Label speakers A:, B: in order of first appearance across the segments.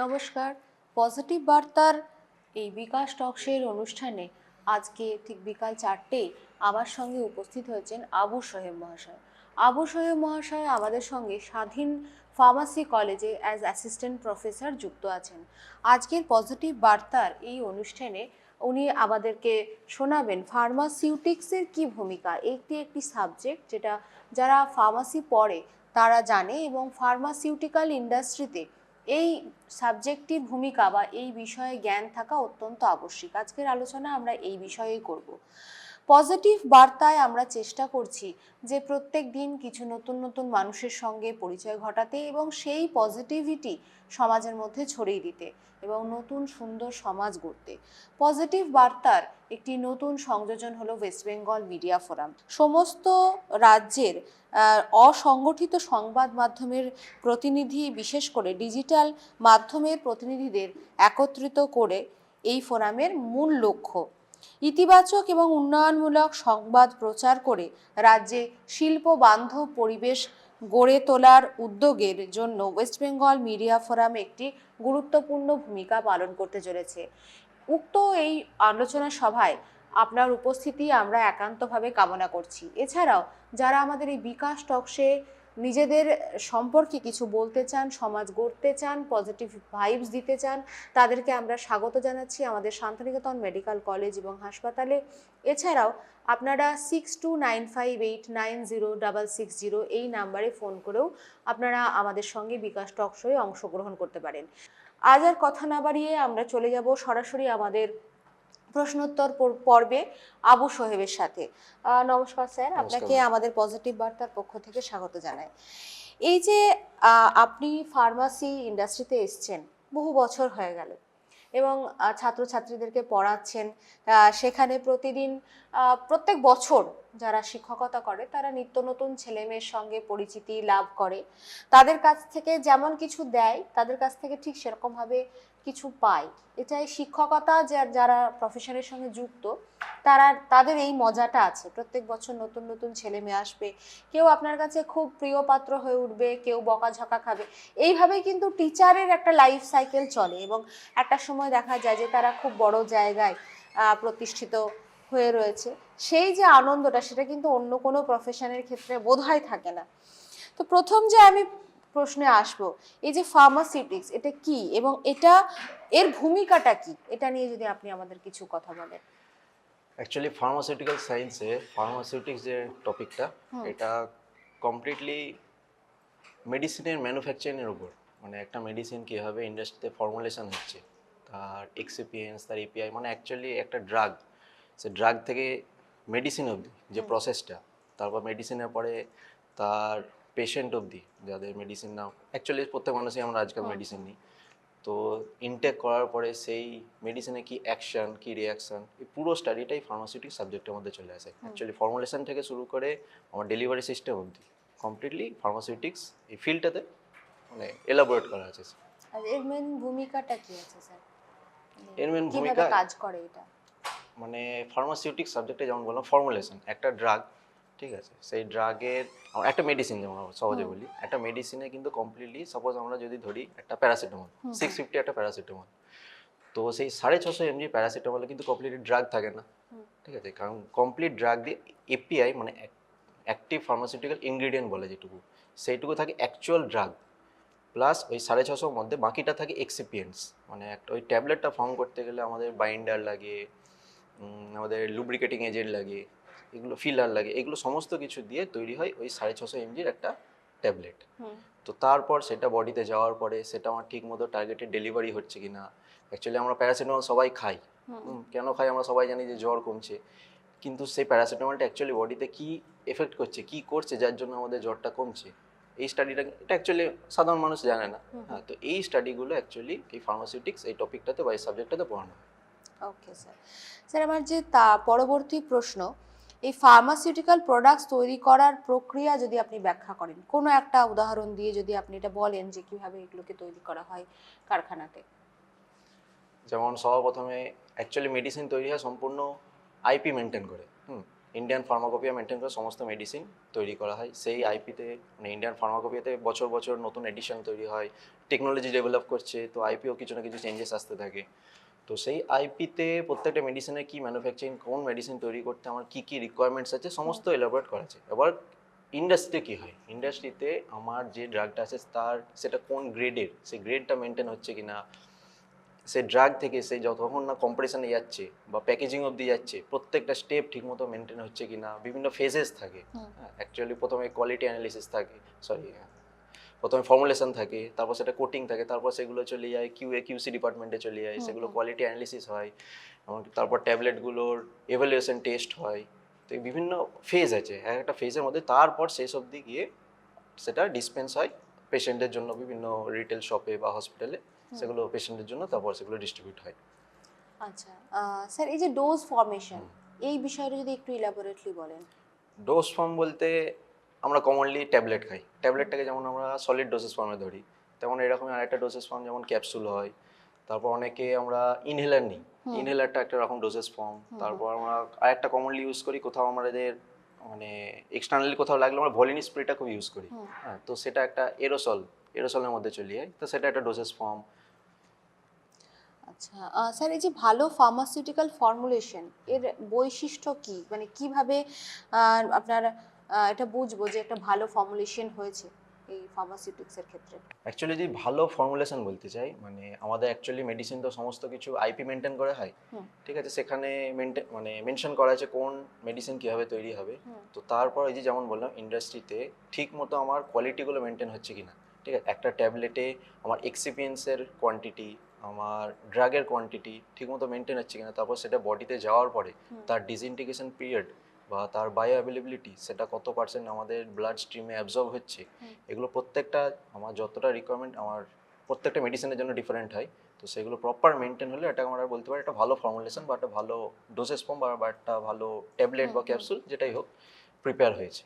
A: নমস্কার। পজিটিভ বার্তার এই বিকাশ টকসের অনুষ্ঠানে আজকে ঠিক বিকাল চারটে আমার সঙ্গে উপস্থিত হয়েছেন আবু সোহেব মহাশয়। আবু সোহেব মহাশয় আমাদের সঙ্গে স্বাধীন ফার্মাসি কলেজে অ্যাজ অ্যাসিস্ট্যান্ট প্রফেসর যুক্ত আছেন। আজকের পজিটিভ বার্তার এই অনুষ্ঠানে উনি আমাদেরকে শোনাবেন ফার্মাসিউটিক্সের কি ভূমিকা? একটি একটি সাবজেক্ট যেটা যারা ফার্মাসি পড়ে তারা জানে এবং ফার্মাসিউটিক্যাল ইন্ডাস্ট্রিতে এই সাবজেক্টটির ভূমিকা বা এই বিষয়ে জ্ঞান থাকা অত্যন্ত আবশ্যিক। আজকের আলোচনা আমরা এই বিষয়েই করব। পজিটিভ বার্তায় আমরা চেষ্টা করছি যে প্রত্যেক দিন কিছু নতুন নতুন মানুষের সঙ্গে পরিচয় ঘটাতে এবং সেই পজিটিভিটি সমাজের মধ্যে ছড়িয়ে দিতে এবং নতুন সুন্দর সমাজ গড়তে। পজিটিভ বার্তার একটি নতুন সংযোজন হলো ওয়েস্ট বেঙ্গল মিডিয়া ফোরাম সমস্ত রাজ্যের অসংগঠিত সংবাদ মাধ্যমের প্রতিনিধি, বিশেষ করে ডিজিটাল মাধ্যমের প্রতিনিধিদের একত্রিত করে এই ফোরামের মূল লক্ষ্য। ইতিবাচক এবং উন্নয়নমূলক সংবাদ প্রচার করে রাজ্যে শিল্প বান্ধব পরিবেশ গড়ে তোলার উদ্যোগের জন্য ওয়েস্ট বেঙ্গল মিডিয়া ফোরাম একটি গুরুত্বপূর্ণ ভূমিকা পালন করতে চলেছে। উক্ত এই আলোচনা সভায় আপনার উপস্থিতি আমরা একান্তভাবে কামনা করছি। এছাড়াও যারা আমাদের এই বিকাশ টকসে নিজেদের সম্পর্কে কিছু বলতে চান, সমাজ গড়তে চান পজিটিভ ভাইবস দিতে চান, তাদেরকে আমরা স্বাগত জানাচ্ছি আমাদের শান্তিনিকেতন মেডিকেল কলেজ এবং হাসপাতালে। এছাড়াও আপনারা six two nine five eight nine zero double six zero এই নাম্বারে ফোন করেও আপনারা আমাদের সঙ্গে বিকাশ টক শোয়ে অংশগ্রহণ করতে পারেন। আজ আর কথা না বাড়িয়ে আমরা চলে যাব সরাসরি আমাদের প্রশ্নোত্তর পর- পর্বে আবু সোহেবের সাথে। নমস্কার স্যার আপনাকে আমাদের পজিটিভ বার্তার পক্ষ থেকে স্বাগত জানাই। এই যে আপনি ফার্মাসি ইন্ডাস্ট্রিতে এসছেন বহু বছর হয়ে গেল এবং ছাত্রছাত্রীদেরকে পড়াচ্ছেন সেখানে প্রতিদিন প্রত্যেক বছর যারা শিক্ষকতা করে তারা নিত্য নতুন ছেলে মেয়ের সঙ্গে পরিচিতি লাভ করে। তাদের কাছ থেকে যেমন কিছু দেয় তাদের কাছ থেকে ঠিক সেরকমভাবে কিছু পায়। এটাই শিক্ষকতা যারা প্রফেশনের সঙ্গে যুক্ত, তারা, তাদের এই মজাটা আছে। প্রত্যেক বছর নতুন নতুন ছেলে মেয়ে আসবে, কেউ আপনার কাছে খুব প্রিয় পাত্র হয়ে উঠবে, কেউ বকাঝকা খাবে। এইভাবেই কিন্তু টিচারের একটা লাইফ সাইকেল চলে এবং একটা সময় দেখা যায় যে তারা খুব বড় জায়গায় প্রতিষ্ঠিত হয়ে রয়েছে। সেই যে আনন্দটা, সেটা কিন্তু অন্য কোনো প্রফেশনের ক্ষেত্রে বোধহয় থাকে না। তো প্রথম যে আমি প্রশ্নে আসব। এই যে ফার্মাসিউটিক্স এটা কি? এবং এটা এর ভূমিকাটা কি? এটা নিয়ে যদি আপনি আমাদের কিছু কথা বলেন।
B: অ্যাকচুয়ালি ফার্মাসিউটিক্যাল সায়েন্সে ফার্মাসিউটিক্স যে টপিকটা এটা কমপ্লিটলি মেডিসিনের ম্যানুফ্যাকচারিংয়ের উপর। মানে একটা মেডিসিন কীভাবে ইন্ডাস্ট্রিতে ফর্মুলেশন হচ্ছে তার এক্সিপিয়েন্স তার এপিআই মানে অ্যাকচুয়ালি একটা ড্রাগ সে ড্রাগ থেকে মেডিসিন অবধি যে প্রসেসটা তারপর মেডিসিনের পরে তার পেশেন্ট অবধি যাদের মেডিসিন নাও। অ্যাকচুয়ালি প্রত্যেক মানুষই আমরা আজকাল মেডিসিন নিই। তো ইনটেক করার পরে সেই মেডিসিনে কি অ্যাকশন কি রিয়াকশন এই পুরো স্টাডিটাই ফার্মাসিউটিক সাবজেক্টের মধ্যে চলে আসে। অ্যাকচুয়ালি ফর্মুলেশন থেকে শুরু করে আমার ডেলিভারি সিস্টেম অবধি কমপ্লিটলি ফার্মাসিউটিক্স এই ফিল্ডটাতে মানে এলাবোরেট করা আছে।
A: আর এর মেন ভূমিকাটা কি আছে স্যার
B: এর main
A: কীভাবে
B: ভূমিকা-
A: কাজ করে এটা?
B: মানে ফার্মাসিউটিক সাবজেক্টে যেমন বললাম ফর্মুলেশন একটা ড্রাগ ঠিক আছে? সেই ড্রাগের একটা মেডিসিন যেমন সহজে বলি একটা মেডিসিনে কিন্তু কমপ্লিটলি সাপোজ আমরা যদি ধরি একটা প্যারাসিটামল। সিক্স ফিফটি একটা প্যারাসিটামল তো সেই সাড়ে ছশো এমজি প্যারাসিটামলে কিন্তু কমপ্লিটলি ড্রাগ থাকে না। ঠিক আছে? কারণ কমপ্লিট ড্রাগ দিয়ে এপিআই মানে অ্যাক্টিভ ফার্মাসিউটিক্যাল ইনগ্রিডিয়েন্ট বলে যেটুকু সেইটুকু থাকে অ্যাকচুয়াল ড্রাগ প্লাস ওই সাড়ে ছশোর মধ্যে বাকিটা থাকে এক্সিপিয়েন্টস মানে একটা ওই ট্যাবলেটটা ফর্ম করতে গেলে আমাদের বাইন্ডার লাগে আমাদের লুব্রিকেটিং এজেন্ট লাগে। এগুলো ফিলার লাগে এগুলো সমস্ত কিছু দিয়ে তৈরি হয় ওই সাড়ে ছশো এমজির একটা ট্যাবলেট তো তারপর সেটা বডিতে যাওয়ার পরে সেটা আমার ঠিক মতো টার্গেটে ডেলিভারি হচ্ছে কি না অ্যাকচুয়ালি আমরা প্যারাসিটামল সবাই খাই। কেন খাই আমরা সবাই জানি যে জ্বর কমছে। কিন্তু সেই প্যারাসিটামলটা অ্যাকচুয়ালি বডিতে কি এফেক্ট করছে কি করছে যার জন্য আমাদের জ্বরটা কমছে এই স্টাডিটা এটা অ্যাকচুয়ালি সাধারণ মানুষ জানে না। হ্যাঁ তো এই স্টাডিগুলো অ্যাকচুয়ালি এই ফার্মাসিউটিক্স এই টপিকটাতে বা এই সাবজেক্টটাতে পড়ানো হয়।
A: ওকে স্যার স্যার আমার যে তা পরবর্তী প্রশ্ন এই ফার্মাসিউটিক্যাল প্রোডাক্টস তৈরি করার প্রক্রিয়া যদি আপনি ব্যাখ্যা করেন, কোনো একটা উদাহরণ দিয়ে যদি আপনি এটা বলেন যে কীভাবে এগুলোকে তৈরি করা হয় কারখানাতে।
B: যেমন সর্বপ্রথমে অ্যাকচুয়ালি মেডিসিন তৈরি হয় সম্পূর্ণ আইপি মেনটেন করে, হুম ইন্ডিয়ান ফার্মাকোপিয়া মেনটেন করে সমস্ত মেডিসিন তৈরি করা হয়। সেই আইপিতে মানে ইন্ডিয়ান ফার্মাকোপিয়াতে বছর বছর নতুন এডিশন তৈরি হয় টেকনোলজি ডেভেলপ করছে, তো আইপিও কিছু না কিছু চেঞ্জেস আসতে থাকে। তো সেই আইপিতে প্রত্যেকটা মেডিসিনের কি ম্যানুফ্যাকচারিং কোন মেডিসিন তৈরি করতে আমার কি কি রিকোয়ারমেন্টস আছে সমস্ত এলাবোরেট করা আছে। এবার ইন্ডাস্ট্রিতে কী হয়? ইন্ডাস্ট্রিতে আমার যে ড্রাগটা আছে তার সেটা কোন গ্রেডের সেই গ্রেডটা মেনটেন হচ্ছে কি না? সে ড্রাগ থেকে সে যতক্ষণ না কম্পিটিশনে যাচ্ছে বা প্যাকেজিং অবধি যাচ্ছে প্রত্যেকটা স্টেপ ঠিকমতো মেনটেন হচ্ছে কি না? বিভিন্ন ফেজেস থাকে। অ্যাকচুয়ালি প্রথমে কোয়ালিটি অ্যানালিসিস থাকে। সরি প্রথমে ফর্মুলেশন থাকে তারপর সেটা কোটিং থাকে তারপর সেগুলো চলে যায় কিউ এ কিউসি ডিপার্টমেন্টে চলে যায় সেগুলো কোয়ালিটি অ্যানালিসিস হয় এমনকি তারপর ট্যাবলেটগুলোর এভালুয়েশন টেস্ট হয়। তো এই বিভিন্ন ফেজ আছে এক একটা ফেজের মধ্যে তারপর শেষ অবধি গিয়ে সেটা ডিসপেন্স হয় পেশেন্টের জন্য বিভিন্ন রিটেল শপে বা হসপিটালে সেগুলো পেশেন্টের জন্য তারপর সেগুলো ডিস্ট্রিবিউট হয়।
A: আচ্ছা স্যার এই যে ডোজ ফর্মেশন এই বিষয়টা যদি একটু ইলাবোরেটলি বলেন।
B: ডোজ ফর্ম বলতে আমরা কমনলি ট্যাবলেট খাই। ট্যাবলেটটাকে যেমন আমরা সলিড ডোসেস ফর্মে ধরি তেমন এরকম আরেকটা ডোসেস ফর্ম যেমন ক্যাপসুল হয় তারপর অনেকে আমরা ইনহেলার নিই। ইনহেলারটা একটা রকম ডোসেস ফর্ম তারপর আমরা আরেকটা কমনলি ইউজ করি কোথাও আমাদের মানে এক্সটার্নালি কোথাও লাগলে আমরা ভলিনি স্প্রেটা খুব ইউজ করি। হ্যাঁ তো সেটা একটা এরোসল এরোসলের মধ্যে চলে যায়। তো সেটা একটা ডোসেস ফর্ম
A: আচ্ছা স্যার এই যে ভালো ফার্মাসিউটিক্যাল ফর্মুলেশন এর বৈশিষ্ট্য কি? মানে কীভাবে আপনার এটা বুঝব যে একটা ভালো ফর্মুলেশন হয়েছে এই ফার্মাসিউটিক্সের ক্ষেত্রে।
B: অ্যাকচুয়ালি যদি ভালো ফর্মুলেশন বলতে চাই মানে আমাদের অ্যাকচুয়ালি মেডিসিন তো সমস্ত কিছু আইপি মেনটেন করে হয় ঠিক আছে? সেখানে মানে মেনশন করা আছে কোন মেডিসিন কীভাবে তৈরি হবে। তো তারপর এই যে যেমন বললাম ইন্ডাস্ট্রিতে ঠিক মতো আমার কোয়ালিটিগুলো মেনটেন হচ্ছে কিনা ঠিক আছে? একটা ট্যাবলেটে আমার এক্সিপিয়েন্সের কোয়ান্টিটি আমার ড্রাগের কোয়ান্টিটি ঠিকমতো মেনটেন হচ্ছে কিনা তারপর সেটা বডিতে যাওয়ার পরে তার ডিসইন্টিগ্রেশন পিরিয়ড বা তার বায়ো অ্যাভেলেবিলিটি সেটা কত পার্সেন্ট আমাদের ব্লাড স্ট্রিমে অ্যাবজর্ব হচ্ছে এগুলো প্রত্যেকটা আমার যতটা রিকোয়ারমেন্ট আমার প্রত্যেকটা মেডিসিনের জন্য ডিফারেন্ট হয়। তো সেগুলো প্রপার মেনটেন হলে এটা আমরা বলতে পারি একটা ভালো ফর্মুলেশন বা একটা ভালো ডোসেস ফর্ম বা একটা ভালো ট্যাবলেট বা ক্যাপসুল যেটাই হোক প্রিপেয়ার হয়েছে।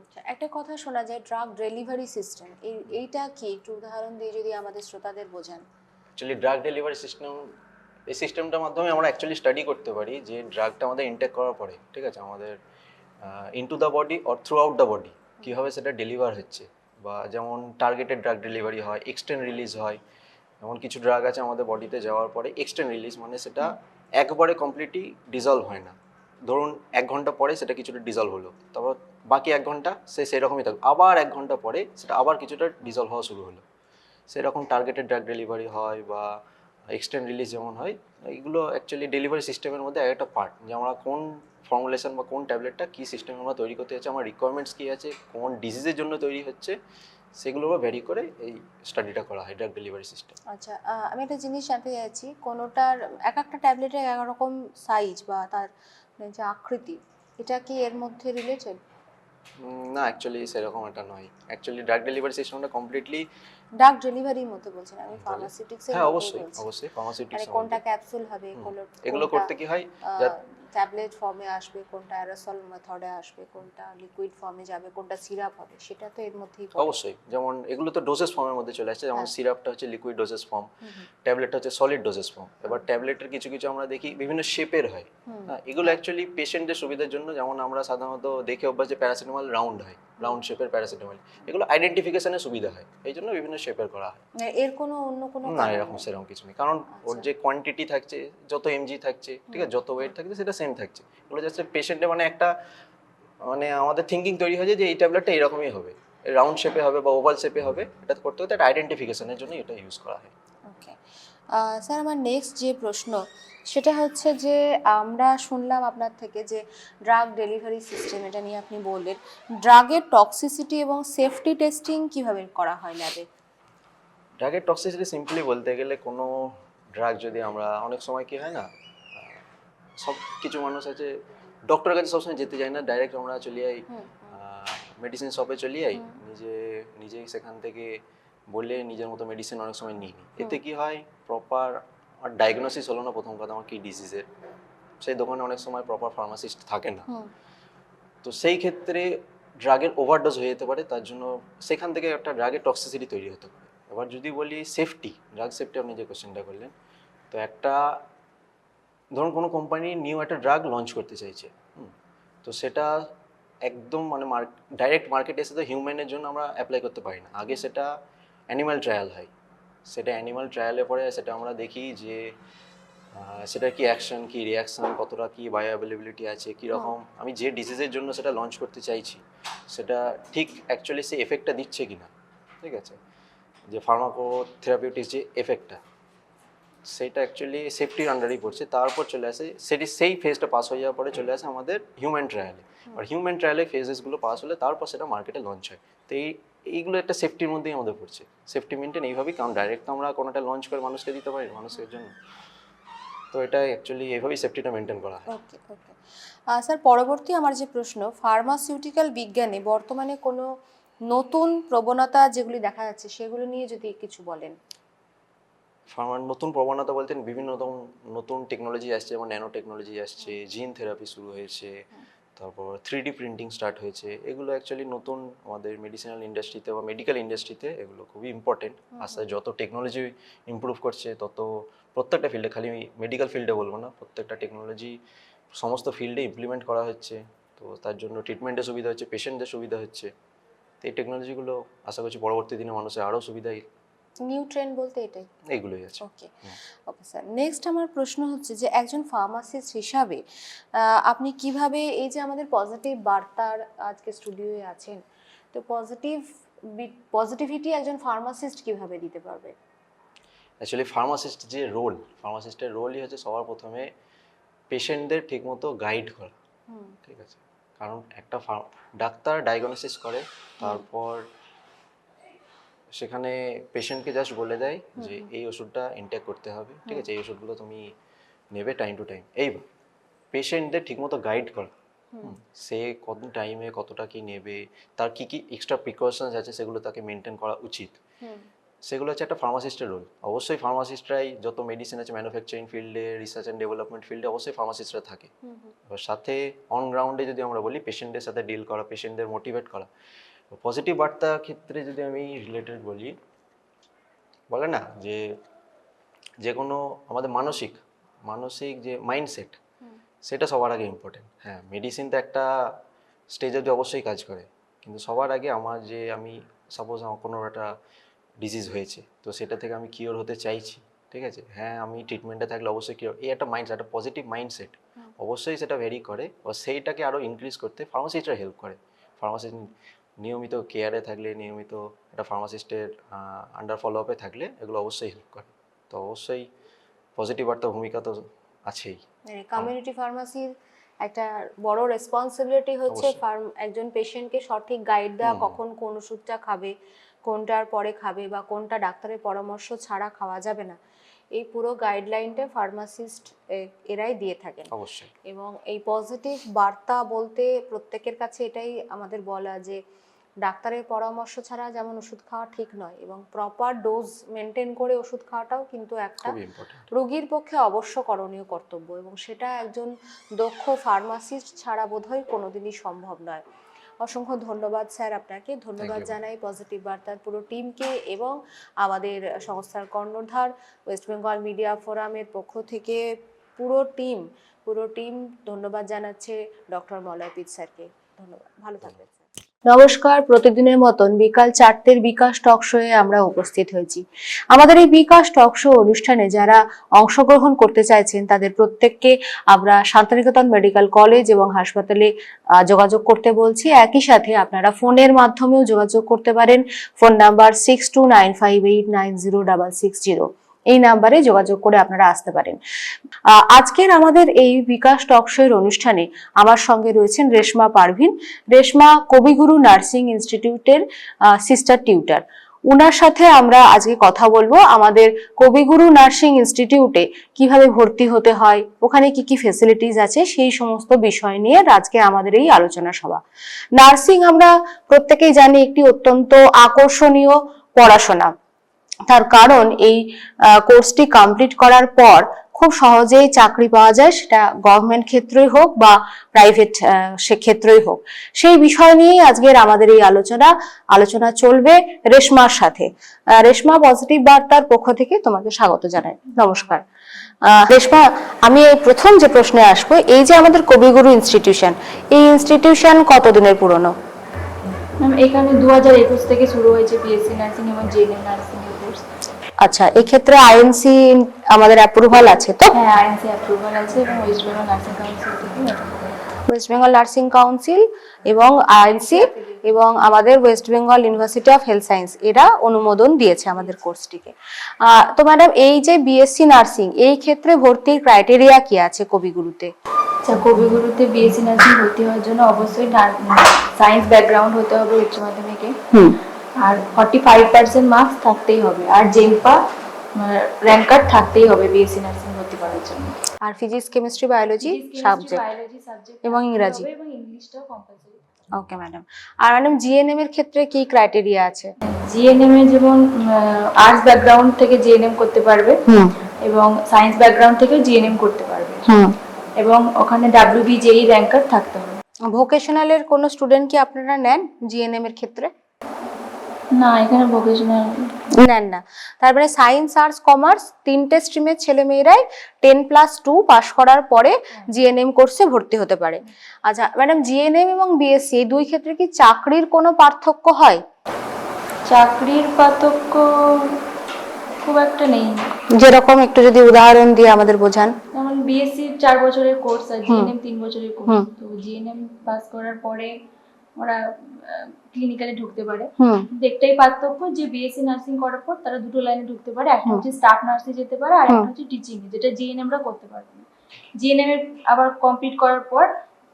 A: আচ্ছা একটা কথা শোনা যায় ড্রাগ ডেলিভারি সিস্টেম এই এইটা কি? একটু উদাহরণ দিয়ে যদি আমাদের শ্রোতাদের বোঝান।
B: অ্যাকচুয়ালি ড্রাগ ডেলিভারি সিস্টেম এই সিস্টেমটার মাধ্যমে আমরা অ্যাকচুয়ালি স্টাডি করতে পারি যে ড্রাগটা আমাদের ইনটেক করার পরে, ঠিক আছে? আমাদের into the body or throughout the body কীভাবে সেটা ডেলিভার হচ্ছে? বা যেমন টার্গেটেড ড্রাগ ডেলিভারি হয় এক্সটেন্ড রিলিজ হয়, এমন কিছু ড্রাগ আছে আমাদের বডিতে যাওয়ার পরে এক্সটেন্ড রিলিজ মানে সেটা একবারে কমপ্লিটলি ডিজলভ হয় না। ধরুন এক ঘণ্টা পরে সেটা কিছুটা ডিজলভ হলো, তারপর বাকি এক ঘণ্টা সে সেরকমই থাকবে আবার এক ঘণ্টা পরে সেটা আবার কিছুটা ডিজলভ হওয়া শুরু হলো। সেরকম টার্গেটেড ড্রাগ ডেলিভারি হয় বা এক্সটেন্ড রিলিজ যেমন হয় এগুলো অ্যাকচুয়ালি ডেলিভারি সিস্টেমের মধ্যে এক একটা পার্ট যে আমরা কোন ফর্মুলেশন বা কোন ট্যাবলেটটা কী সিস্টেম আমরা তৈরি করতে যাচ্ছি আমার রিকোয়ারমেন্টস কী আছে কোন ডিজিজের জন্য তৈরি হচ্ছে সেগুলো ভ্যারি করে এই স্টাডিটা করা হয় ড্রাগ ডেলিভারি সিস্টেম
A: আচ্ছা আমি একটা জিনিস জানতে চাইছি কোনোটার এক একটা ট্যাবলেটের এক রকম সাইজ বা তার মানে যে আকৃতি এটা কি এর মধ্যে রিলেটেড
B: না অ্যাকচুয়ালি সেরকম এটা নয়। অ্যাকচুয়ালি ড্রাগ ডেলিভারি সিস্টেমটা কমপ্লিটলি
A: ড্রাগ ডেলিভারির মধ্যে বলছেন আমি ফার্মাসিউটিক্স এর
B: হ্যাঁ অবশ্যই অবশ্যই ফার্মাসিউটিক্স মানে
A: কোনটা ক্যাপসুল হবে।
B: এগুলো করতে কি হয়?
A: ট্যাবলেট ফর্মে আসবে কোনটা অ্যারোসল মেথডে আসবে কোনটা লিকুইড ফর্মে যাবে কোনটা সিরাপ হবে সেটা তো এর মধ্যেই
B: অবশ্যই যেমন এগুলো তো ডোসেস ফর্মের মধ্যে চলে আসছে যেমন
A: হ্যাঁ।
B: সিরাপটা হচ্ছে লিকুইড ডোসেস ফর্ম ট্যাবলেটটা হচ্ছে সলিড ডোসেস ফর্ম এবার ট্যাবলেটের কিছু কিছু আমরা দেখি বিভিন্ন শেপের হয়। হ্যাঁ এগুলো অ্যাকচুয়ালি পেশেন্টের সুবিধার জন্য যেমন আমরা সাধারণত দেখে অভ্যাস যে প্যারাসিটামল রাউন্ড হয় রাউন্ড শেপের প্যারাসিটামল এগুলো আইডেন্টিফিকেশনের সুবিধা হয় এই জন্য বিভিন্ন শেপের করা হয়।
A: এর কোনো অন্য কোনো
B: না এরকম সেরকম কিছু নেই কারণ ওর
A: আচ্ছা।
B: যে কোয়ান্টিটি থাকছে যত এমজি থাকছে ঠিক আছে যত ওয়েট থাকছে সেটা সেম থাকছে। এগুলো জাস্ট পেশেন্টে মানে একটা মানে আমাদের থিঙ্কিং তৈরি হয়ে যায় যে এই ট্যাবলেটটা এরকমই হবে। রাউন্ড শেপে হবে বা ওভাল শেপে হবে এটা করতে একটা আইডেন্টিফিকেশনের জন্য এটা ইউজ করা হয়।
A: ওকে স্যার আমার নেক্সট যে প্রশ্ন সেটা হচ্ছে যে আমরা শুনলাম আপনার থেকে যে ড্রাগ ডেলিভারি সিস্টেম এটা নিয়ে আপনি বললেন। ড্রাগের টক্সিসিটি এবং সেফটি টেস্টিং কীভাবে করা হয় ল্যাবে
B: ড্রাগের টক্সিসিটি সিম্পলি বলতে গেলে কোনো ড্রাগ যদি আমরা অনেক সময় কি হয় না সব কিছু মানুষ আছে। ডক্টরের কাছে সবসময় যেতে চাই না ডাইরেক্ট আমরা চলে যাই মেডিসিন শপে চলে যাই নিজে নিজেই সেখান থেকে বলে নিজের মতো মেডিসিন অনেক সময় নিই এতে কি হয় প্রপার আর ডায়াগনোসিস হলো না প্রথম কথা আমার কি ডিজিজের সেই দোকানে অনেক সময় প্রপার ফার্মাসিস্ট থাকে না। তো সেই ক্ষেত্রে ড্রাগের ওভারডোজ হয়ে যেতে পারে তার জন্য সেখান থেকে একটা ড্রাগের টক্সিসিটি তৈরি হতে পারে। এবার যদি বলি সেফটি ড্রাগ সেফটি আপনি যে কোশ্চেনটা করলেন তো একটা ধরুন কোনো কোম্পানি নিউ একটা ড্রাগ লঞ্চ করতে চাইছে হুম, তো সেটা একদম মানে ডাইরেক্ট মার্কেটে এসে তো হিউম্যানের জন্য আমরা অ্যাপ্লাই করতে পারি না। আগে সেটা অ্যানিমাল ট্রায়াল হয়। সেটা অ্যানিমাল ট্রায়ালে পরে সেটা আমরা দেখি যে সেটার কি অ্যাকশন কি রিয়াকশন কতটা কি বায়ো অ্যাভেলেবিলিটি আছে কীরকম আমি যে ডিজিজের জন্য সেটা লঞ্চ করতে চাইছি সেটা ঠিক অ্যাকচুয়ালি সেই এফেক্টটা দিচ্ছে কি না ঠিক আছে? যে ফার্মাকোথেরাপিউটিক্স যে এফেক্টটা সেটা অ্যাকচুয়ালি সেফটির আন্ডারেই পড়ছে তারপর চলে আসে সেটি সেই ফেজটা পাস হয়ে যাওয়ার পরে চলে আসে আমাদের হিউম্যান ট্রায়ালে আর হিউম্যান ট্রায়ালে ফেজেসগুলো পাস হলে তারপর সেটা মার্কেটে লঞ্চ হয়। তো এই এইগুলো একটা সেফটির মধ্যেই আমাদের পড়ছে। সেফটি মেনটেন এইভাবেই কারণ ডাইরেক্ট তো আমরা কোনোটা লঞ্চ করে মানুষকে দিতে পারি মানুষের জন্য। তো এটা অ্যাকচুয়ালি এইভাবেই সেফটিটা মেনটেন করা হয়।
A: ওকে ওকে স্যার পরবর্তী আমার যে প্রশ্ন ফার্মাসিউটিক্যাল বিজ্ঞানে বর্তমানে কোনো নতুন প্রবণতা যেগুলি দেখা যাচ্ছে সেগুলো নিয়ে যদি কিছু বলেন।
B: ফার্মার নতুন প্রবণতা বলতেন বিভিন্ন রকম নতুন টেকনোলজি আসছে যেমন ন্যানো টেকনোলজি আসছে জিন থেরাপি শুরু হয়েছে তারপর থ্রি ডি প্রিন্টিং স্টার্ট হয়েছে। এগুলো অ্যাকচুয়ালি নতুন আমাদের মেডিসিনাল ইন্ডাস্ট্রিতে বা মেডিকেল ইন্ডাস্ট্রিতে এগুলো খুবই ইম্পর্টেন্ট আস্তে যত টেকনোলজি ইমপ্রুভ করছে তত প্রত্যেকটা ফিল্ডে খালি মেডিকেল ফিল্ডে বলব না প্রত্যেকটা টেকনোলজি সমস্ত ফিল্ডে ইমপ্লিমেন্ট করা হচ্ছে। তো তার জন্য ট্রিটমেন্টের সুবিধা হচ্ছে পেশেন্টদের সুবিধা হচ্ছে। তো এই টেকনোলজিগুলো আশা করছি পরবর্তী দিনে মানুষের আরও সুবিধাই
A: নিউ ট্রেন্ড বলতে এটাই
B: এইগুলোই আছে।
A: ওকে ওকে স্যার নেক্সট আমার প্রশ্ন হচ্ছে যে একজন ফার্মাসিস্ট হিসাবে আপনি কীভাবে এই যে আমাদের পজিটিভ বার্তার আজকে স্টুডিওয়ে আছেন তো পজিটিভ পজিটিভিটি একজন ফার্মাসিস্ট কীভাবে দিতে পারবে?
B: অ্যাকচুয়ালি ফার্মাসিস্ট যে রোল ফার্মাসিস্টের রোলই হচ্ছে সবার প্রথমে পেশেন্টদের ঠিকমতো গাইড করা। ঠিক আছে? কারণ একটা ডাক্তার ডায়াগনোসিস করে তারপর সেখানে পেশেন্টকে জাস্ট বলে দেয় যে এই ওষুধটা ইনটেক করতে হবে ঠিক আছে? এই ওষুধগুলো তুমি নেবে টাইম টু টাইম এই পেশেন্টদের ঠিকমতো গাইড করা। সে কত টাইমে কতটা কি নেবে তার কি কি এক্সট্রা প্রিকশনস আছে সেগুলো তাকে মেনটেন করা উচিত। সেগুলো হচ্ছে একটা ফার্মাসিস্টের রোল অবশ্যই ফার্মাসিস্টরাই যত মেডিসিন আছে ম্যানুফ্যাকচারিং ফিল্ডে রিসার্চ অ্যান্ড ডেভেলপমেন্ট ফিল্ডে অবশ্যই ফার্মাসিস্টরা থাকে। এবার সাথে অন গ্রাউন্ডে যদি আমরা বলি পেশেন্টের সাথে ডিল করা পেশেন্টদের মোটিভেট করা। পজিটিভ বার্তা ক্ষেত্রে যদি আমি রিলেটেড বলি বলে না যে যে কোনো আমাদের মানসিক মানসিক যে মাইন্ডসেট সেটা সবার আগে ইম্পর্টেন্ট হ্যাঁ মেডিসিন তো একটা স্টেজ অবধি অবশ্যই কাজ করে। কিন্তু সবার আগে আমার যে আমি সাপোজ আমার কোনো একটা ডিজিজ হয়েছে তো সেটা থেকে আমি কিওর হতে চাইছি ঠিক আছে? হ্যাঁ আমি ট্রিটমেন্টে থাকলে অবশ্যই কিওর এই একটা মাইন্ডসেট একটা পজিটিভ মাইন্ডসেট অবশ্যই সেটা ভেরি করে ও সেইটাকে আরও ইনক্রিজ করতে ফার্মাসিস্টরা হেল্প করে। ফার্মাসিস্ট নিয়মিত কেয়ারে থাকলে নিয়মিত একটা ফার্মাসিস্টের আন্ডার ফলো আপে থাকলে এগুলো অবশ্যই হেল্প করে। তো অবশ্যই পজিটিভ বার্তা ভূমিকা তো আছেই।
A: কমিউনিটি ফার্মাসির একটা বড় রেসপন্সিবিলিটি হচ্ছে ফার্ম একজন পেশেন্টকে সঠিক গাইড দেওয়া কখন কোন ওষুধটা খাবে কোনটার পরে খাবে বা কোনটা ডাক্তারের পরামর্শ ছাড়া খাওয়া যাবে না। এই পুরো গাইডলাইনটা ফার্মাসিস্ট এরাই দিয়ে থাকেন।
B: অবশ্যই।
A: এবং এই পজিটিভ বার্তা বলতে প্রত্যেকের কাছে এটাই আমাদের বলা যে ডাক্তারের পরামর্শ ছাড়া যেমন ওষুধ খাওয়া ঠিক নয় এবং প্রপার ডোজ মেনটেন করে ওষুধ খাওয়াটাও কিন্তু একটা রোগীর পক্ষে অবশ্য করণীয় কর্তব্য এবং সেটা একজন দক্ষ ফার্মাসিস্ট ছাড়া বোধহয় কোনোদিনই সম্ভব নয়। অসংখ্য ধন্যবাদ স্যার আপনাকে। ধন্যবাদ জানাই পজিটিভ বার্তার পুরো টিমকে এবং আমাদের সংস্থার কর্ণধার ওয়েস্ট বেঙ্গল মিডিয়া ফোরামের পক্ষ থেকে পুরো টিম পুরো টিম ধন্যবাদ জানাচ্ছে ডক্টর মলয়পিত স্যারকে। ধন্যবাদ। ভালো থাকবেন। নমস্কার, প্রতিদিনের মতন বিকাল চারটের বিকাশ টক শোয়ে আমরা উপস্থিত হয়েছি। আমাদের এই বিকাশ টক শো অনুষ্ঠানে যারা অংশগ্রহণ করতে চাইছেন, তাদের প্রত্যেককে আমরা শান্তিনিকেতন মেডিকেল কলেজ এবং হাসপাতালে যোগাযোগ করতে বলছি। একই সাথে আপনারা ফোনের মাধ্যমেও যোগাযোগ করতে পারেন। Phone number six two nine five eight nine zero double six zero. এই নাম্বারে যোগাযোগ করে আপনারা আসতে পারেন। আজকের আমাদের এই বিকাশ টক শো অনুষ্ঠানে আমার সঙ্গে রয়েছেন রেশমা পারভিন। রেশমা কবিগুরু নার্সিং ইনস্টিটিউটের সিস্টার টিউটার ওনার সাথে আমরা আজকে কথা বলব আমাদের কবিগুরু নার্সিং ইনস্টিটিউটে কীভাবে ভর্তি হতে হয়, ওখানে কি কি ফেসিলিটিস আছে, সেই সমস্ত বিষয় নিয়ে আজকে আমাদের এই আলোচনা সভা। নার্সিং আমরা প্রত্যেকেই জানি একটি অত্যন্ত আকর্ষণীয় পড়াশোনা। তার কারণ এই কোর্সটি কমপ্লিট করার পর খুব সহজেই চাকরি পাওয়া যায়, সেটা গভর্নমেন্ট ক্ষেত্রেই হোক বা প্রাইভেট সে ক্ষেত্রেই হোক। সেই বিষয় নিয়েই আজকের আমাদের এই আলোচনা আলোচনা চলবে রেশমার সাথে। রেশমা পজিটিভ বার্তার পক্ষ থেকে তোমাকে স্বাগত জানাই। নমস্কার। রেশমা, আমি এই প্রথম যে প্রশ্নে আসব, এই যে আমাদের কবিগুরু ইনস্টিটিউশন এই ইনস্টিটিউশন কতদিনের পুরনো?
C: এখানে দু হাজার একুশ থেকে শুরু হয়েছে বিএসসি নার্সিং এবং জেএনএম নার্সিং
A: আচ্ছা এক্ষেত্রে আইএনসি আমাদের অ্যাপ্রুভাল আছে তো?
C: হ্যাঁ আইএনসি অ্যাপ্রুভাল আছে এবং ওয়েস্ট বেঙ্গল নার্সিং কাউন্সিল থেকে
A: ওয়েস্ট বেঙ্গল নার্সিং কাউন্সিল এবং আইএনসি এবং আমাদের West Bengal university of health science এরা অনুমোদন দিয়েছে আমাদের কোর্সটিকে। তো ম্যাডাম এই যে বিএসসি নার্সিং এই ক্ষেত্রে ভর্তির ক্রাইটেরিয়া কি আছে কবিগুরুতে?
C: আচ্ছা কবিগুরুতে বিএসসি নার্সিং ভর্তি হওয়ার জন্য অবশ্যই সায়েন্স ব্যাকগ্রাউন্ড হতে হবে উচ্চ মাধ্যমিকে।
A: হুম।
C: আর ফর্টি ফাইভ পার্সেন্ট মার্কস থাকতেই হবে। আর জেম্পা র্যাঙ্ক কার্ড থাকতেই হবে বিএসসি নার্সিং ভর্তি করার জন্য।
A: আর ফিজিক্স কেমিস্ট্রি বায়োলজি সাবজেক্ট এবং ইংরাজি।
C: এবং ইংলিশটাও কম্পালসারি
A: ওকে ম্যাডাম আর ম্যাডাম জিএনএম এর ক্ষেত্রে কি ক্রাইটেরিয়া আছে?
C: জিএনএম এ যেমন আর্টস ব্যাকগ্রাউন্ড থেকে জিএনএম করতে পারবে
A: হুম।
C: এবং সায়েন্স ব্যাকগ্রাউন্ড থেকেও জিএনএম করতে পারবে।
A: হুম।
C: এবং ওখানে ডাব্লিউবি জেই র্যাঙ্কার থাকতে হবে।
A: ভোকেশনালের কোনো স্টুডেন্ট কি আপনারা নেন জিএনএম এর ক্ষেত্রে?
C: না এখানে ভোকেশনাল
A: নেন না। তারপরে সায়েন্স আর্টস কমার্স তিনটে স্ট্রিমের ছেলেমেয়েরাই টেন প্লাস টু পাশ করার পরে জিএনএম কোর্সে ভর্তি হতে পারে। আচ্ছা ম্যাডাম জিএনএম এবং বিএসসি এই দুই ক্ষেত্রে কি চাকরির কোনো পার্থক্য হয়?
C: চাকরির পার্থক্য খুব একটা নেই।
A: যেরকম একটু যদি উদাহরণ দিয়ে আমাদের বোঝান।
C: যেমন বিএসসি চার বছরের কোর্স আর জিএনএম তিন বছরের কোর্স তো জিএনএম পাস করার পরে ওরা ক্লিনিক্যালে ঢুকতে পারে। দেখতেই পার্থক্য যে বিএসসি নার্সিং করার পর তারা দুটো লাইনে ঢুকতে পারে। একটা হচ্ছে স্টাফ নার্সে যেতে পারে আর একটা হচ্ছে টিচিং যেটা জিএনএম রা করতে পারবে না। জিএনএম এর আবার কমপ্লিট করার পর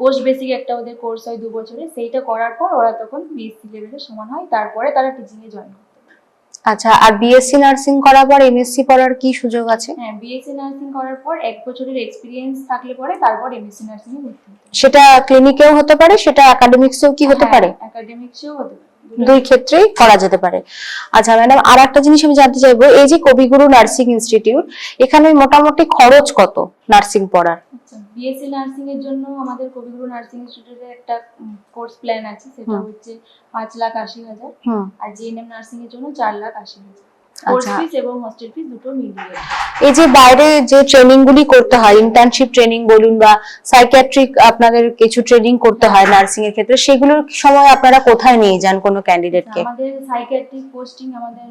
C: পোস্ট বেসিক একটা ওদের কোর্স হয় দু বছরে সেইটা করার পর ওরা তখন বিএসসি লেভেলের সমান হয়। তারপরে তারা টিচিং এ জয়েন পারে
A: আচ্ছা আর বিএসসি নার্সিং করার পর এমএসসি পড়ার কি সুযোগ আছে?
C: হ্যাঁ বিএসসি নার্সিং করার পর এক বছরের এক্সপিরিয়েন্স থাকলে পরে তারপর এমএসসি নার্সিং এ ভর্তি
A: সেটা ক্লিনিকেও হতে পারে সেটা একাডেমিক্সেও কি হতে পারে?
C: একাডেমিক্সেও হতে পারে।
A: দুই ক্ষেত্রেই করা যেতে পারে। আচ্ছা ম্যাডাম আর একটা জিনিস আমি জানতে চাইব এই যে কবিগুরু নার্সিং ইনস্টিটিউট এখানে মোটামুটি খরচ কত নার্সিং পড়ার?
C: আচ্ছা বিএসসি নার্সিং এর জন্য আমাদের কবিগুরু নার্সিং ইনস্টিটিউটের একটা কোর্স প্ল্যান আছে সেটা হচ্ছে পাঁচ লাখ আশি হাজার। আর জিএনএম নার্সিং এর জন্য চার লাখ আশি হাজার। কোর্স
A: আচ্ছা।
C: ফিস এবং হস্টেল ফিস দুটো মিলিয়ে।
A: এই যে বাইরে যে ট্রেনিং গুলি করতে হয় ইন্টার্নশিপ ট্রেনিং বলুন বা সাইকিয়াট্রিক আপনাদের কিছু ট্রেনিং করতে হয় নার্সিং এর ক্ষেত্রে সেগুলোর সময় আপনারা কোথায় নিয়ে যান কোনো ক্যান্ডিডেটকে
C: আমাদের সাইকিয়াট্রিক পোস্টিং আমাদের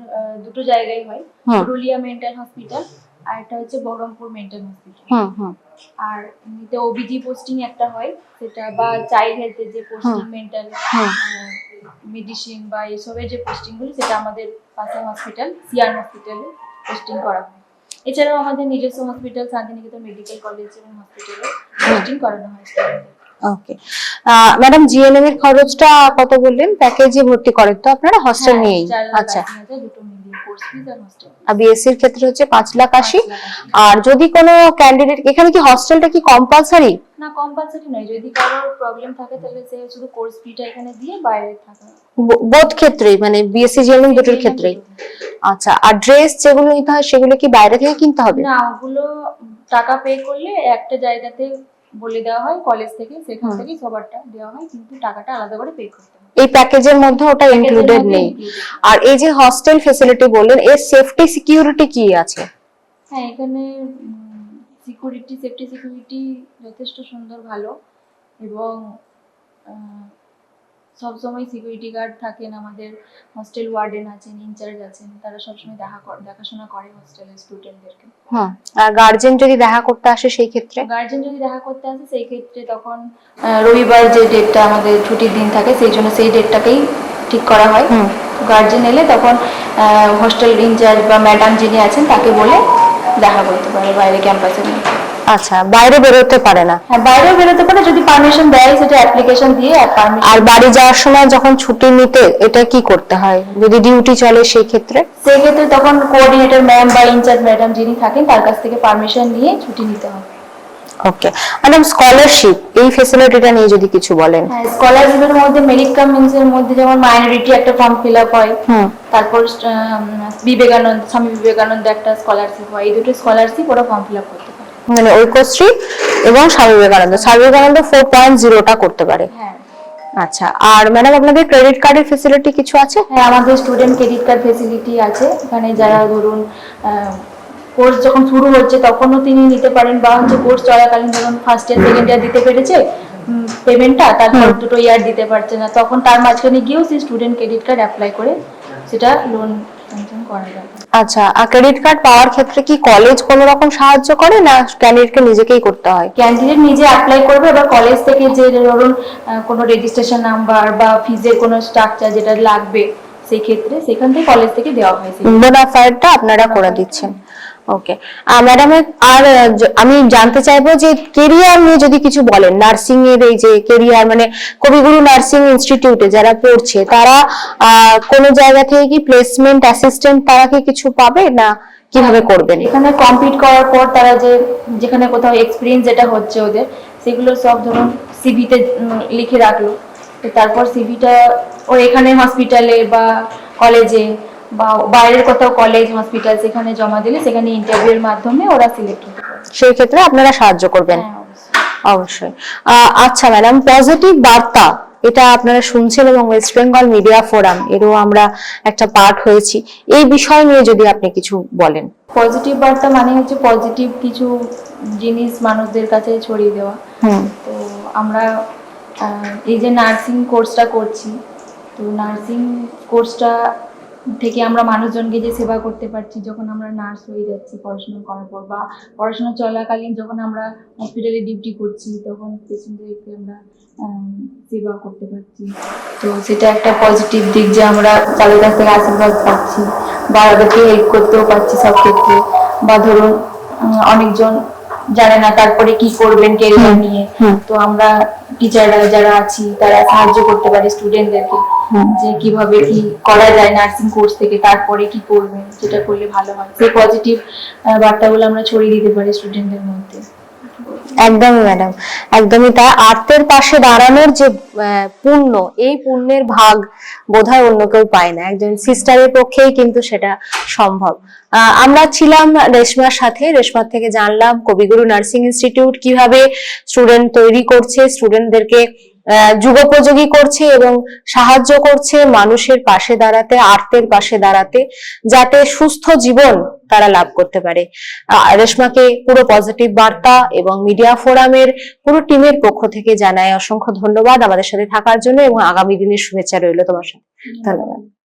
C: দুটো জায়গায় হয়। পুরুলিয়া মেন্টাল হসপিটাল আর একটা হচ্ছে বহরমপুর মেন্টাল হসপিটাল
A: হুম হুম।
C: আর এমনিতে ওবিজি পোস্টিং একটা হয় সেটা বা চাইল্ড হেলথের যে পোস্টিং মেন্টাল মেডিসিন বা এসবের যে পোস্টিংগুলো সেটা আমাদের পাশে হসপিটাল সিআর হসপিটালে পোস্টিং করা হয়। এছাড়াও আমাদের নিজস্ব হসপিটাল শান্তিনিকেতন মেডিকেল কলেজ এবং হসপিটালে পোস্টিং করানো হয়।
A: ওকে ম্যাডাম জিএনএম এর খরচটা কত বললেন? প্যাকেজে ভর্তি করেন তো আপনারা? হস্টেল
C: হ্যাঁ,
A: নিয়েই। আচ্ছা।
C: আর
A: বিএসসি এর ক্ষেত্রে হচ্ছে পাঁচ লাখ আশি।
C: পাঁচ লাখ আশি।
A: আর যদি কোনো ক্যান্ডিডেট এখানে কি হস্টেলটা কি কম্পালসারি
C: না কম্পালসারি নয়। যদি কারোর প্রবলেম থাকে তাহলে সে শুধু কোর্স ফিটা এখানে দিয়ে বাইরে থাকা।
A: বোধ ক্ষেত্রেই মানে বিএসসি জিএনএম দুটোর ক্ষেত্রেই আচ্ছা আর ড্রেস যেগুলো নিতে হয় সেগুলো কি বাইরে থেকে কিনতে হবে?
C: না ওগুলো টাকা পে করলে একটা জায়গাতে বলে দেওয়া হয় কলেজ থেকে সেখান। থেকেই সবারটা দেওয়া হয় কিন্তু টাকাটা আলাদা করে পে করতে হয়।
A: এই প্যাকেজের মধ্যে ওটা ইনক্লুডেড নেই। আর এই যে হস্টেল ফ্যাসিলিটি বললেন এর সেফটি সিকিউরিটি কি আছে?
C: হ্যাঁ এখানে সিকিউরিটি সেফটি সিকিউরিটি যথেষ্ট সুন্দর ভালো। এবং সবসময় সিকিউরিটি গার্ড থাকেন আমাদের হস্টেল ওয়ার্ডেন আছেন ইনচার্জ আছেন তারা সবসময় দেখা দেখাশোনা করে হস্টেলের স্টুডেন্টদেরকে
A: হুম আর গার্জেন যদি দেখা করতে আসে সেই ক্ষেত্রে?
C: গার্জেন যদি দেখা করতে আসে সেই ক্ষেত্রে তখন রবিবার যে ডেটটা আমাদের ছুটির দিন থাকে সেই জন্য সেই ডেটটাকেই ঠিক করা হয়। গার্জেন এলে তখন হোস্টেল ইনচার্জ বা ম্যাডাম যিনি আছেন তাকে বলে দেখা করতে পারে বাইরে ক্যাম্পাসে
A: আচ্ছা বাইরে বেরোতে পারে না।
C: হ্যাঁ বাইরেও বেরোতে পারে যদি পারমিশন দেয় সেটা অ্যাপ্লিকেশন দিয়ে আর পারমিশন
A: আর বাড়ি যাওয়ার সময় যখন ছুটি নিতে এটা কি করতে হয়? যদি ডিউটি চলে সেই ক্ষেত্রে?
C: সেই ক্ষেত্রে তখন কোঅর্ডিনেটর ম্যাম বা ইনচার্জ ম্যাডাম যিনি থাকেন তার কাছ থেকে পারমিশন নিয়ে ছুটি নিতে হবে।
A: ওকে ম্যাডাম স্কলারশিপ এই ফেসিলিটিটা নিয়ে যদি কিছু বলেন।
C: হ্যাঁ স্কলারশিপের মধ্যে মেরিট কাম এর মধ্যে যেমন মাইনরিটি একটা ফর্ম ফিল আপ হয় তারপর বিবেকানন্দ স্বামী বিবেকানন্দ একটা স্কলারশিপ হয় এই দুটো স্কলারশিপ ওরা ফর্ম ফিল আপ পারে
A: মানে ঐক্যশ্রী এবং স্বামী বিবেকানন্দ স্বামী বিবেকানন্দ ফোর পয়েন্ট জিরোটা করতে পারে।
C: হ্যাঁ।
A: আচ্ছা আর ম্যাডাম আপনাদের ক্রেডিট কার্ডের ফেসিলিটি কিছু আছে?
C: হ্যাঁ আমাদের স্টুডেন্ট ক্রেডিট কার্ড ফেসিলিটি আছে। এখানে যারা ধরুন কোর্স যখন শুরু হচ্ছে তখনও তিনি নিতে পারেন বা হচ্ছে কোর্স চলাকালীন ধরুন ফার্স্ট ইয়ার সেকেন্ড ইয়ার দিতে পেরেছে পেমেন্টটা তারপর। দুটো ইয়ার দিতে পারছে না। তখন তার মাঝখানে গিয়েও সেই স্টুডেন্ট ক্রেডিট কার্ড অ্যাপ্লাই করে সেটা লোন করা যাবে
A: আচ্ছা আর ক্রেডিট কার্ড পাওয়ার ক্ষেত্রে কি কলেজ কোনো রকম সাহায্য করে না ক্যান্ডিডেটকে নিজেকেই করতে হয়?
C: ক্যান্ডিডেট নিজে অ্যাপ্লাই করবে এবার কলেজ থেকে যে ধরুন কোনো রেজিস্ট্রেশন নাম্বার বা ফিজের কোনো স্ট্রাকচার যেটা লাগবে সেই ক্ষেত্রে সেখান থেকে কলেজ থেকে দেওয়া হয়
A: বোনাফায়ারটা আপনারা করে দিচ্ছেন। ওকে ম্যাডাম আর আমি জানতে চাইব যে কেরিয়ার নিয়ে যদি কিছু বলেন নার্সিং এর এই যে কেরিয়ার মানে কবিগুরু নার্সিং ইনস্টিটিউটে যারা পড়ছে, তারা কোনো জায়গা থেকে কি প্লেসমেন্ট অ্যাসিস্ট্যান্ট তারা কি কিছু পাবে না কীভাবে করবেন?
C: এখানে কমপ্লিট করার পর তারা যে, যেখানে কোথাও এক্সপিরিয়েন্স যেটা হচ্ছে ওদের, সেগুলো সব ধরুন সিভিতে লিখে রাখল। তো তারপর সিভিটা ও এখানে হসপিটালে বা কলেজে বা বাইরের কোথাও কলেজ হসপিটাল সেখানে জমা দিলে সেখানে ইন্টারভিউর মাধ্যমে ওরা সিলেক্ট হতে পারে।
A: সেই ক্ষেত্রে আপনারা সাহায্য করবেন।
C: হ্যাঁ, অবশ্যই।
A: আচ্ছা ম্যাডাম পজিটিভ বার্তা এটা আপনারা শুনছেন এবং ওয়েস্ট বেঙ্গল মিডিয়া ফোরাম এরও আমরা একটা পার্ট হয়েছি। এই বিষয় নিয়ে যদি আপনি কিছু বলেন।
C: পজিটিভ বার্তা মানে হচ্ছে পজিটিভ কিছু জিনিস মানুষদের কাছে ছড়িয়ে দেওয়া।
A: হুম।
C: তো আমরা এই যে নার্সিং কোর্সটা করছি তো নার্সিং কোর্সটা থেকে আমরা মানুষজনকে যে সেবা করতে পারছি, যখন আমরা নার্স হয়ে যাচ্ছি পড়াশোনা করার পর বা পড়াশোনা চলাকালীন যখন আমরা হসপিটালে ডিউটি করছি, তখন পেশেন্টদেরকে আমরা সেবা করতে পারছি। তো সেটা একটা পজিটিভ দিক যে আমরা তাদের কাছ থেকে আশীর্বাদ পাচ্ছি বা ওদেরকে হেল্প করতেও পারছি সব ক্ষেত্রে। বা ধরুন অনেকজন জানে না তারপরে কি করবেন কেরিয়ার নিয়ে। তো আমরা টিচাররা যারা আছি তারা সাহায্য করতে পারি স্টুডেন্টদেরকে। যে কীভাবে কি করা যায় নার্সিং কোর্স থেকে তারপরে কি করবেন সেটা করলে ভালো হয়। সেই পজিটিভ বার্তাগুলো আমরা ছড়িয়ে দিতে পারি স্টুডেন্টদের মধ্যে।
A: একদমই ম্যাডাম একদমই তাই। আর্তের পাশে দাঁড়ানোর যে পুণ্য, এই পুণ্যের ভাগ বোধহয় অন্য কেউ পায় না। একজন সিস্টারের পক্ষেই কিন্তু সেটা সম্ভব। আমরা ছিলাম রেশমার সাথে। রেশমার থেকে জানলাম কবিগুরু নার্সিং ইনস্টিটিউট কীভাবে স্টুডেন্ট তৈরি করছে স্টুডেন্টদেরকে যুগোপযোগী করছে এবং সাহায্য করছে মানুষের পাশে দাঁড়াতে আর্তের পাশে দাঁড়াতে, যাতে সুস্থ জীবন তারা লাভ করতে পারে। রেশমাকে পুরো পজিটিভ বার্তা এবং মিডিয়া ফোরামের পুরো টিমের পক্ষ থেকে জানাই অসংখ্য ধন্যবাদ আমাদের সাথে থাকার জন্য এবং আগামী দিনের শুভেচ্ছা রইল তোমার সাথে। ধন্যবাদ।